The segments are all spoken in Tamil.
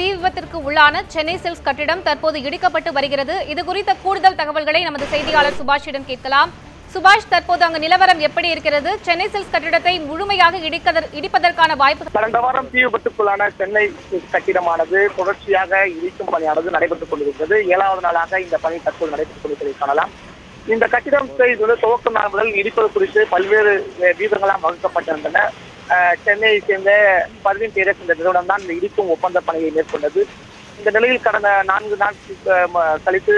தீ விபத்திற்கு உள்ளான சென்னை செல்ஸ் கட்டிடம் தற்போது இடிக்கப்பட்டு வருகிறது. இது குறித்த கூடுதல் தகவல்களை நமது செய்தியாளர் சுபாஷிடம் கேட்கலாம். சுபாஷ் தற்போது அங்கு நிலவரம் எப்படி இருக்கிறது? சென்னை செல்ஸ் கட்டிடத்தை முழுமையாக இடிப்பதற்கான வாய்ப்பு கடந்த வாரம் தீ விபத்துக்குள்ளான சென்னை கட்டிடமானது தொடர்ச்சியாக இடிக்கும் பணியானது நடைபெற்றுக் கொண்டிருக்கிறது ஏழாவது நாளாக இந்த பணி தற்போது நடைபெற்றுக் கொண்டிருப்பதை காணலாம். இந்த கட்டிடம் செய்து துவக்க நாள் முதல் இடிப்பது குறித்து பல்வேறு அஹ், வகுக்கப்பட்டிருந்தன. சென்னையை சேர்ந்த பர்வீன் பேரஸ் இந்த நிறுவனம் தான் இந்த இடிக்கும் ஒப்பந்த பணியை மேற்கொண்டது. இந்த நிலையில் கடந்த நான்கு நாட்கள் கழித்து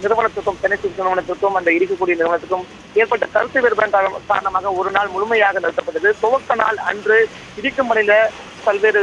நிறுவனத்துக்கும் சென்னை சில்க்ஸ் நிறுவனத்துக்கும் அந்த இடிக்கக்கூடிய நிறுவனத்துக்கும் ஏற்பட்ட கருத்து வேறுபாடு காரணமாக ஒரு நாள் முழுமையாக நிறுத்தப்பட்டது. துவக்க நாள் அன்று இடிக்கும் பணியில பல்வேறு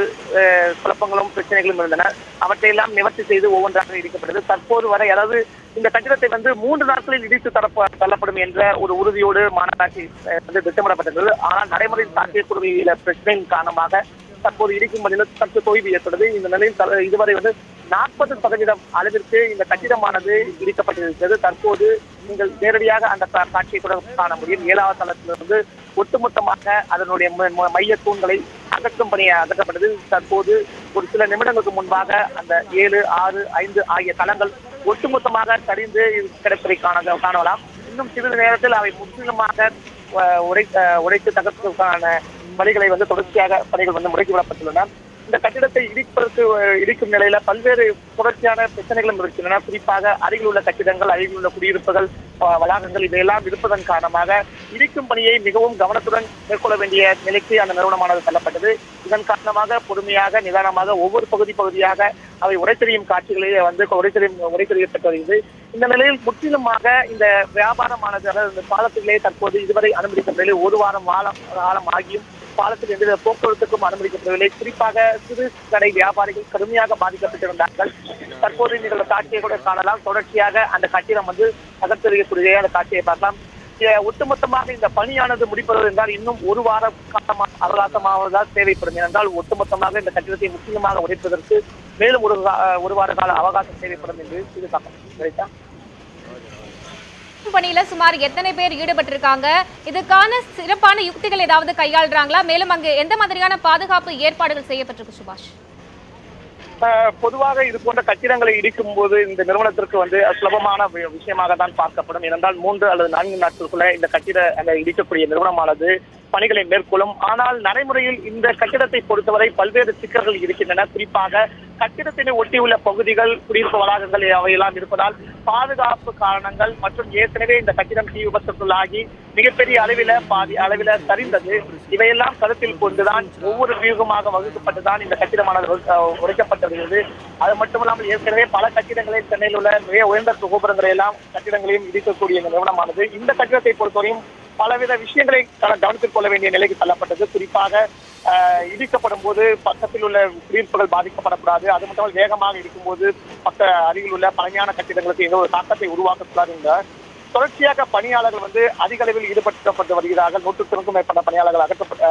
குழப்பங்களும் பிரச்சனைகளும் இருந்தன. அவற்றையெல்லாம் நிவர்த்தி செய்து ஒவ்வொன்றாக இடிக்கப்பட்டது. தற்போது வரை அதாவது இந்த கட்டிடத்தை வந்து மூன்று நாட்களில் இடித்து தரப்ப தள்ளப்படும் என்ற ஒரு உறுதியோடு மாநகராட்சி வந்து திட்டமிடப்பட்டிருந்தது. ஆனால் நடைமுறை சாத்தியக்கூடிய பிரச்சனையின் காரணமாக தற்போது இடிக்கும் பணியில் சற்று தொய்வு ஏற்பட்டது. இந்த நிலையில் இதுவரை வந்து நாற்பது சதவீதம் அளவிற்கு இந்த கட்டிடமானது இடிக்கப்பட்டிருக்கிறது. தற்போது நீங்கள் நேரடியாக அந்த காட்சியை கூட காண முடியும். ஏழாவது தளத்திலிருந்து ஒட்டுமொத்தமாக அதனுடைய மைய தூண்களை அகற்றும் பணி அகற்றப்பட்டது. தற்போது ஒரு சில நிமிடங்களுக்கு முன்பாக அந்த ஏழு ஆறு ஐந்து ஆகிய தளங்கள் ஒட்டுமொத்தமாக சரிந்து கிடப்பதை காண காணலாம். இன்னும் சிறிது நேரத்தில் அவை முற்றிலுமாக அஹ், உடை உடைத்து தகர்ப்பதற்கான பணிகளை வந்து தொடர்ச்சியாக பணிகள் வந்து முடக்கி விடப்பட்டுள்ளன இந்த கட்டிடத்தை இடிப்பதற்கு இடிக்கும் நிலையில பல்வேறு தொடர்ச்சியான பிரச்சனைகளும் இருக்கின்றன. குறிப்பாக அருகில் உள்ள கட்டிடங்கள் அருகில் உள்ள குடியிருப்புகள் வளாகங்கள் இதையெல்லாம் இருப்பதன் காரணமாக இடிக்கும் பணியை மிகவும் கவனத்துடன் மேற்கொள்ள வேண்டிய நிலைக்கு அந்த நிறுவனமானது தள்ளப்பட்டது. இதன் காரணமாக பொறுமையாக நிதானமாக ஒவ்வொரு பகுதி பகுதியாக அவை உடைத்தெறியும் காட்சிகளையே வந்து உடைத்தெறியும் உடைத்தெறியப்பட்டு வருகிறது. இந்த நிலையில் முற்றிலுமாக இந்த வியாபாரமானது அதாவது இந்த பாலத்திலே தற்போது இதுவரை அனுமதிக்கப்படவில்லை. ஒரு வாரம் ஆழம் காலம் ஆகியும் பாலத்தில் எந்தவித போக்குவரத்துக்கும் அனுமதிக்கப்படவில்லை குறிப்பாக சிறு கடை வியாபாரிகள் கடுமையாக பாதிக்கப்பட்டிருந்தார்கள். தற்போது நீங்கள் காட்சியை கூட காணலாம். தொடர்ச்சியாக அந்த கட்டிடம் வந்து அகற்றக்கூடிய அந்த காட்சியை பார்க்கலாம். ஒட்டுமொத்தமாக இந்த பணியானது முடிப்பது என்றால் இன்னும் ஒரு வார காலமா அவகாசமாவதால் தேவைப்படும். ஏனென்றால் ஒட்டுமொத்தமாக இந்த கட்டிடத்தை முற்றிலுமாக உடைப்பதற்கு மேலும் ஒரு ஒரு வார கால அவகாசம் தேவைப்படும் என்று இது கிடைத்தா பணியில சுமார் எத்தனை பேர் ஈடுபட்டிருக்காங்க? இதுக்கான சிறப்பான யுக்திகள் ஏதாவது கையாளுறாங்களா? மேலும் அங்கு எந்த மாதிரியான பாதுகாப்பு ஏற்பாடுகள் செய்யப்பட்டிருக்கு சுபாஷ்? அஹ் பொதுவாக இது போன்ற கட்டிடங்களை இடிக்கும் போது இந்த நிறுவனத்திற்கு வந்து சுலபமான வி- விஷயமாக தான் பார்க்கப்படும். ஏனென்றால் மூன்று அல்லது நான்கு நாட்களுக்குள்ள இந்த கட்டிட அந்த இடிக்கக்கூடிய நிறுவனமானது பணிகளை மேற்கொள்ளும். ஆனால் நடைமுறையில் இந்த கட்டிடத்தை பொறுத்தவரை பல்வேறு சிக்கல்கள் இருக்கின்றன. குறிப்பாக கட்டிடத்தினை ஒட்டியுள்ள பகுதிகள் குடியிருப்பு வளாகங்கள் அவையெல்லாம் இருப்பதால் பாதுகாப்பு காரணங்கள் மற்றும் ஏற்கனவே இந்த கட்டிடம் தீ விபத்துக்குள்ளாகி மிகப்பெரிய அளவில பாதி அளவில சரிந்தது. இவையெல்லாம் கருத்தில் கொண்டுதான் ஒவ்வொரு வியூகமாக வகுக்கப்பட்டுதான் இந்த கட்டிடமானது உரைக்கப்பட்டிருக்கிறது. அது மட்டுமல்லாமல் ஏற்கனவே பல கட்டிடங்களை சென்னையில் உள்ள மிக உயர்ந்த கோபுரங்களை எல்லாம் கட்டிடங்களையும் இடிக்கக்கூடிய நிறுவனமானது. இந்த கட்டிடத்தை பொறுத்தவரையும் பலவித விஷயங்களை க- கவனத்தில் கொள்ள வேண்டிய நிலைக்கு தள்ளப்பட்டது. குறிப்பாக இடிக்கப்படும் போது பக்கத்தில் உள்ள குடியிருப்புகள் பாதிக்கப்படக்கூடாது. அது மட்டும் வேகமாக இருக்கும்போது பக்க அருகில் உள்ள பழமையான கட்டிடங்களுக்கு எந்த ஒரு தாக்கத்தை உருவாக்கக்கூடாது என்ற தொடர்ச்சியாக பணியாளர்கள் வந்து அதிக அளவில் ஈடுபடுத்தப்பட்டு வருகிறார்கள். நூற்றுக்கணக்கும் மேற்பட்ட பணியாளர்கள் அகற்றப்பட்ட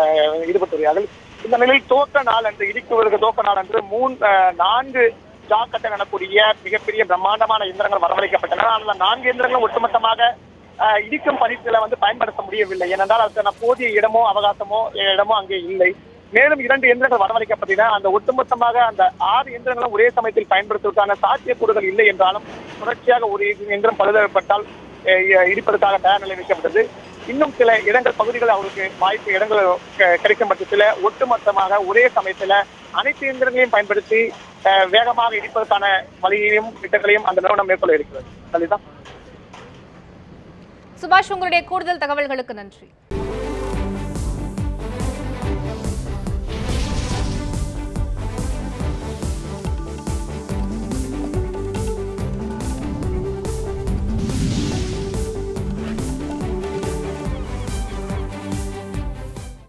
ஈடுபட்டு வருகிறார்கள். இந்த நிலையில் துவக்க நாள் அன்று இடிக்குவதற்கு துவக்க நாள் அன்று மூன் நான்கு ஜாக்கட்டை எனக்கூடிய மிகப்பெரிய பிரம்மாண்டமான இயந்திரங்கள் வரவழைக்கப்பட்டன. ஆனால் நான்கு இயந்திரங்களும் ஒட்டுமொத்தமாக இடிக்கும் பணிகளை வந்து பயன்படுத்த முடியவில்லை. ஏனென்றால் அதுக்கான போதிய இடமோ அவகாசமோ இடமோ அங்கே இல்லை. மேலும் இரண்டு இயந்திரங்கள் வரவழைக்கப்பட்டன. அந்த ஒட்டுமொத்தமாக அந்த ஆறு இயந்திரங்களும் ஒரே சமயத்தில் பயன்படுத்துவதற்கான சாத்தியக்கூறுகள் இல்லை என்றாலும் தொடர்ச்சியாக ஒரு இயந்திரம் பழுதப்பட்டால் அஹ், இடிப்பதற்காக தயார் நிலை வைக்கப்பட்டது. இன்னும் சில இடங்கள் பகுதிகள் அவருக்கு வாய்ப்பு இடங்கள் க- கிடைக்கும் பட்சத்தில் ஒட்டுமொத்தமாக ஒரே சமயத்தில் அனைத்து இயந்திரங்களையும் பயன்படுத்தி அஹ், வேகமாக இடிப்பதற்கான வழியையும் திட்டங்களையும் அந்த நிறுவனம் மேற்கொள்ள இருக்கிறது. சரிதான் சுபாஷ் உங்களுடைய கூடுதல் தகவல்களுக்கு நன்றி.